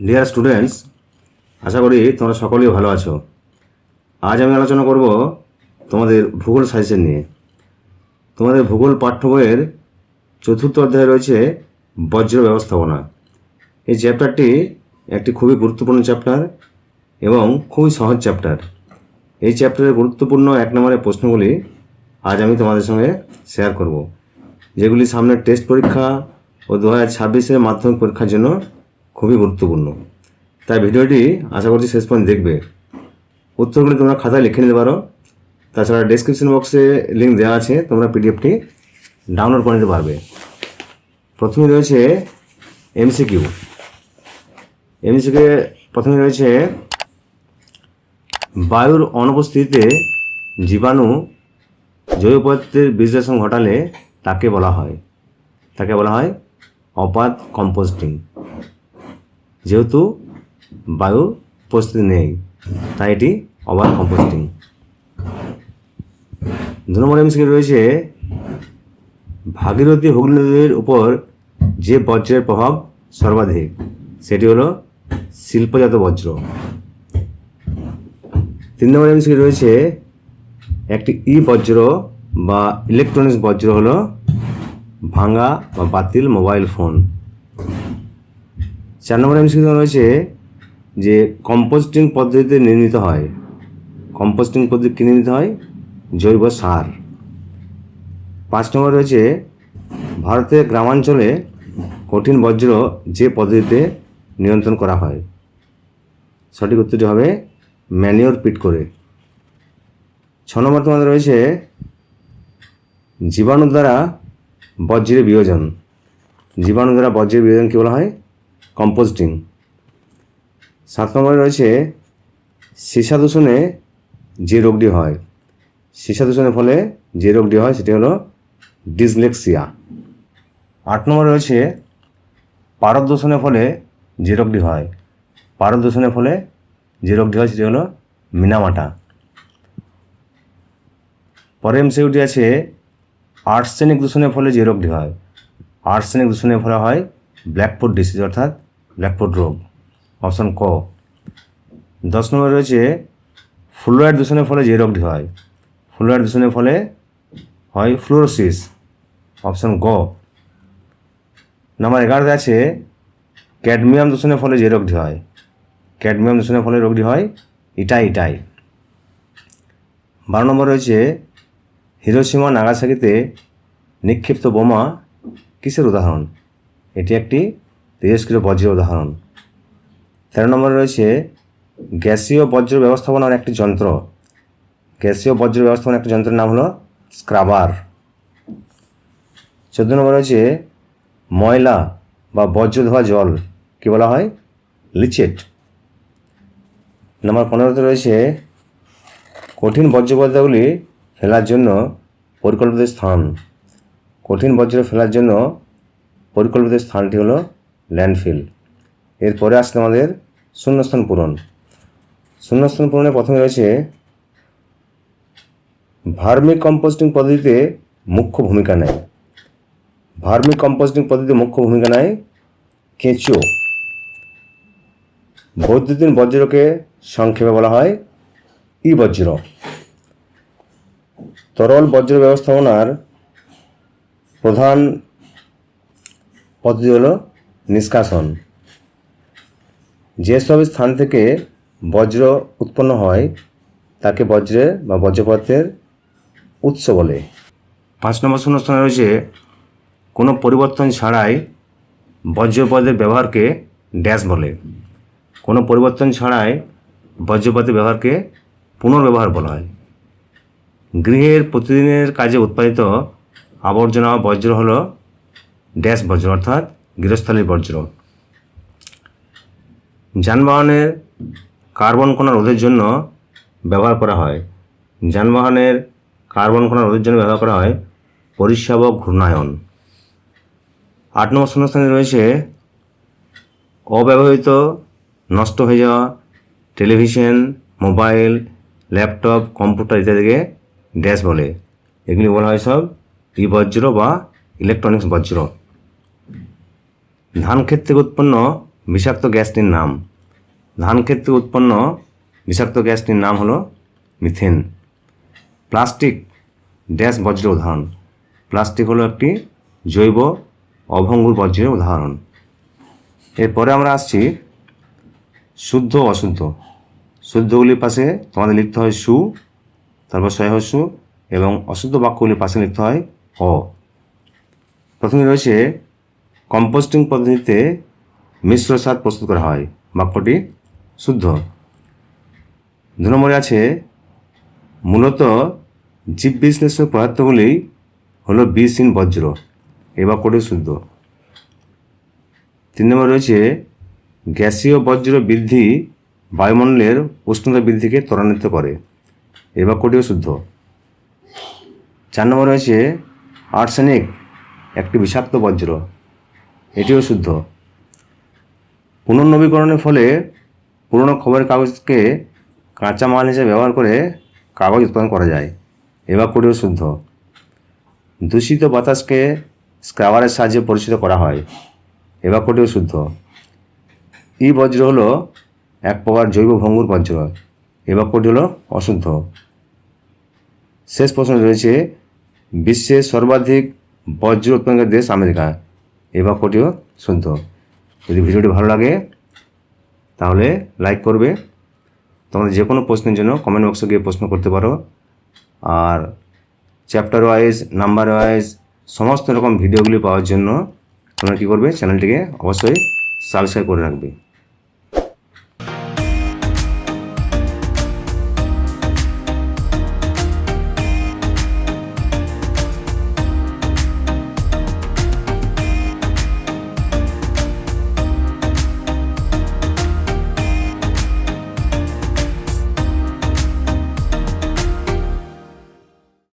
Dear students আশা করি তোমরা সকলেই ভালো আছো। আজ আমি আলোচনা করব তোমাদের ভূগোল সাজেশন নিয়ে। তোমাদের ভূগোল পাঠ্য বইয়ের চতুর্থ অধ্যায়ে রয়েছে বজ্র ব্যবস্থাপনা। এই চ্যাপ্টারটি একটি খুবই গুরুত্বপূর্ণ চ্যাপ্টার এবং খুবই সহজ চ্যাপ্টার এই চ্যাপ্টারের গুরুত্বপূর্ণ এক নম্বরের প্রশ্নগুলি আজ আমি তোমাদের সঙ্গে শেয়ার করব, যেগুলি সামনের টেস্ট পরীক্ষা ও দু হাজার ছাব্বিশের মাধ্যমিক পরীক্ষার জন্য খুবই গুরুত্বপূর্ণ। তাই ভিডিওটি আশা করছি শেষ পর্যন্ত দেখবে। উত্তরগুলি তোমরা খাতায় লিখে নিতে পারো। তাছাড়া ডেসক্রিপশন বক্সে লিঙ্ক দেওয়া আছে, তোমরা পিডিএফটি ডাউনলোড করে নিতে পারবে। প্রথমে রয়েছে এমসিকিউ এমসিকে প্রথমে রয়েছে বায়ুর অনুপস্থিতিতে জীবাণু জৈব পদার্থের বিশ্লেষণ ঘটালে তাকে বলা হয়। তাকে বলা হয় অপাত কম্পোস্টিং। যেহেতু বায়ু উপস্থিতি নেই, তাই এটি অবাধ কম্পোস্টিং। দু নম্বর এমসিকে রয়েছে ভাগীরথী হুগলি নদীর উপর যে বজ্রের প্রভাব সর্বাধিক, সেটি হলো শিল্পজাত বজ্র। তিন নম্বর এমসিকে রয়েছে একটি ই বজ্র বা ইলেকট্রনিক্স বজ্র হলো ভাঙা বা বাতিল মোবাইল ফোন চার নম্বর এমসিকিউ রয়েছে যে কম্পোস্টিং পদ্ধতিতে নির্মিত হয়। কম্পোস্টিং পদ্ধতি নির্মিত হয়? জৈব সার। পাঁচ নম্বর রয়েছে, ভারতের গ্রামাঞ্চলে কঠিন বজ্র যে পদ্ধতিতে নিয়ন্ত্রণ করা হয়, সঠিক উত্তরটি হবে ম্যানিওর পিট করে। ছ নম্বর তোমাদের রয়েছে, জীবাণু দ্বারা বজ্রের বিয়োজন। জীবাণু দ্বারা বজ্রের বিয়োজন কী বলা হয়? কম্পোস্টিং সাত নম্বরে রয়েছে সীসা দূষণে যে রোগটি হয়। সীসা দূষণের ফলে যে রোগটি হয় সেটি হলো ডিসলেক্সিয়া। আট নম্বরে রয়েছে পারদ দূষণের ফলে যে রোগটি হয়। পারদ দূষণের ফলে যে রোগটি হয় সেটি হলো মিনামাটা। পরে এমসিউটি আছে আর্সেনিক দূষণের ফলে যে রোগটি হয়। আর্সেনিক দূষণের ফলে হয় ব্ল্যাকফুট ডিসিজ অর্থাৎ ব্ল্যাকফুট রোগ অপশান ক। দশ নম্বরে রয়েছে ফ্লুয়েড দূষণের ফলে যে রোগটি হয় ফ্লুয়েড দূষণের ফলে হয় ফ্লোরোসিস অপশান গ। নাম্বার এগারোতে আছে ক্যাডমিয়াম দূষণের ফলে যে রোগটি হয় ক্যাডমিয়াম দূষণের ফলে রোগটি হয় ইটাই ইটাই। বারো নম্বর রয়েছে, হিরোসীমা নাগাসাকিতে নিক্ষিপ্ত বোমা কিসের উদাহরণ? এটি একটি তেজস্ক্রিয় বজ্রের উদাহরণ। তেরো নম্বরে রয়েছে, গ্যাসীয় বজ্র ব্যবস্থাপনার একটি যন্ত্র। গ্যাসীয় বজ্র ব্যবস্থাপনার একটি যন্ত্রের নাম হলো স্ক্রাবার। চোদ্দ নম্বর রয়েছে, ময়লা বা বজ্র ধোয়া জল, কী বলা হয়? লিচেট। নম্বর পনেরোতে রয়েছে, কঠিন পদার্থগুলি ফেলার জন্য পরিকল্পিত স্থান। কঠিন বজ্র ফেলার জন্য পরিকল্পিত স্থানটি হলো ল্যান্ডফিল। এরপরে আসলে আমাদের শূন্যস্থান পূরণ। শূন্যস্থান পূরণে প্রথমে রয়েছে ভার্মিক কম্পোস্টিং পদ্ধতিতে মুখ্য ভূমিকা নেয়। ভার্মিক কম্পোস্টিং পদ্ধতিতে মুখ্য ভূমিকা নেয় কেঁচো। বৈদ্যুতিন বজ্রকে সংক্ষেপে বলা হয় ই বজ্র তরল বজ্র ব্যবস্থাপনার প্রধান পদ্ধতি হলো নিষ্কাশন। যেসব স্থান থেকে বজ্র উৎপন্ন হয়, তাকে বজ্রের বা বজ্রপদার্থের উৎস বলে। পাঁচ নম্বর শূন্যস্থানে রয়েছে, কোনো পরিবর্তন ছাড়াই বজ্রপদের ব্যবহারকে ড্যাশ বলে। কোনো পরিবর্তন ছাড়াই বজ্রপাতের ব্যবহারকে পুনর্ব্যবহার বলা হয়। গৃহের প্রতিদিনের কাজে উৎপাদিত আবর্জনা বজ্র হল ড্যাশ বজ্র, অর্থাৎ গৃহস্থালীর বজ্র যানবাহনের কার্বন কণা রোধের জন্য ব্যবহার করা হয়। যানবাহনের কার্বন কণা রোধের জন্য ব্যবহার করা হয় পরিষেবক ঘূর্ণায়ন। আট নম্বর শূন্যস্থানে রয়েছে অব্যবহৃত নষ্ট হয়ে যাওয়া টেলিভিশন, মোবাইল, ল্যাপটপ, কম্পিউটার ইত্যাদিকে ড্যাশ বলে। এগুলি বলা হয় সব ই বজ্র বা ইলেকট্রনিক্স বজ্র ধান ক্ষেত থেকে উৎপন্ন বিষাক্ত গ্যাসটির নাম। ধান ক্ষেত্রে উৎপন্ন বিষাক্ত গ্যাসটির নাম হলো মিথেন। প্লাস্টিক, ড্যাশ বজ্রের উদাহরণ। প্লাস্টিক হলো একটি জৈব অভঙ্গুর বজ্রের উদাহরণ। এরপরে আমরা আসছি শুদ্ধ অশুদ্ধ। শুদ্ধগুলির পাশে তোমাদের লিখতে হয় সু, তারপর সু এবং অশুদ্ধ বাক্যগুলির পাশে লিখতে হয় অ। প্রথমে রয়েছে কম্পোস্টিং পদ্ধতিতে মিশ্র সার প্রস্তুত করা হয়। বাক্যটি শুদ্ধ। দু নম্বরে আছে, মূলত জীব বিশ্লেষক পদার্থগুলি হলো বিষহীন বজ্র। এই বাক্যটি শুদ্ধ। তিন নম্বর রয়েছে, গ্যাসীয় বজ্র বৃদ্ধি বায়ুমণ্ডলের উষ্ণতা বৃদ্ধিকে ত্বরান্বিত করে। এই বাক্যটিও শুদ্ধ। চার নম্বর রয়েছে, আর্সেনিক একটি বিষাক্ত বজ্র। এটিও শুদ্ধ। পুনর্নবীকরণের ফলে পুরনো খবরের কাগজকে কাঁচা মাল হিসেবে ব্যবহার করে কাগজ উৎপাদন করা যায়। এ বাক্যটিও শুদ্ধ। দূষিত বাতাসকে স্ক্রাবারের সাহায্যে পরিচিত করা হয়। এ বাক্যটিও শুদ্ধ। ই বজ্র হলো এক প্রকার জৈব ভঙ্গুর বজ্র এ বাক্যটি হলো অশুদ্ধ। শেষ প্রশ্ন রয়েছে, বিশ্বের সর্বাধিক বজ্র উৎপাদনকারী দেশ আমেরিকা। এই বাক্যটিও শুদ্ধ যদি ভিডিওটি ভালো লাগে, তাহলে লাইক করবে। তোমাদের যে কোনো প্রশ্নের জন্য কমেন্ট বক্সে গিয়ে প্রশ্ন করতে পারো। আর চ্যাপ্টার ওয়াইজ নাম্বার ওয়াইজ সমস্ত রকম ভিডিওগুলি পাওয়ার জন্য তোমরা কী করবে? চ্যানেলটিকে অবশ্যই সাবস্ক্রাইব করে রাখবে।